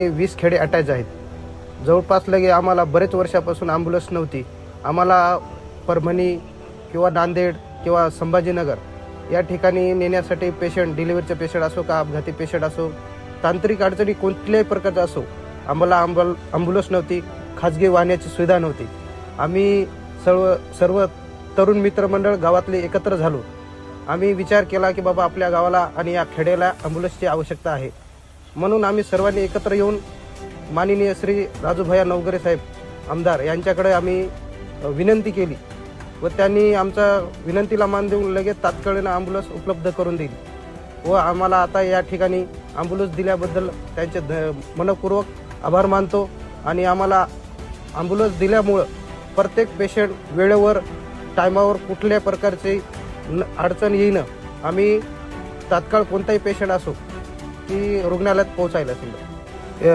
वीस खेडे अटॅच आहेत. जवळपास लगे आम्हाला बरेच वर्षापासून ॲम्ब्युलन्स नव्हती. आम्हाला परभणी किंवा नांदेड किंवा संभाजीनगर या ठिकाणी नेण्यासाठी पेशंट डिलिव्हरीचे पेशंट असो का अपघाती पेशंट असो तांत्रिक अडचणी कोणत्याही प्रकारचा असो आम्हाला आंबल ॲम्ब्युलन्स नव्हती खाजगी वाहनाची सुविधा नव्हती. आम्ही सर्व सर्व तरुण मित्रमंडळ गावातले एकत्र झालो. आम्ही विचार केला की बाबा आपल्या गावाला आणि या खेड्याला ॲम्ब्युलन्सची आवश्यकता आहे. म्हणून आम्ही सर्वांनी एकत्र येऊन माननीय श्री राजूभया नवगरे साहेब आमदार यांच्याकडे आम्ही विनंती केली व त्यांनी आमच्या विनंतीला मान देऊन लगेच तात्काळीनं ॲम्ब्युलन्स उपलब्ध करून दिली व आम्हाला आता या ठिकाणी ॲम्ब्युलन्स दिल्याबद्दल त्यांचे ध मनपूर्वक आभार मानतो आणि आम्हाला ॲम्ब्युलन्स दिल्यामुळं प्रत्येक पेशंट वेळेवर टायमावर कुठल्या प्रकारची न अडचण येईनं. आम्ही तात्काळ कोणताही पेशंट असो ती रुग्णालयात पोहोचायला समजा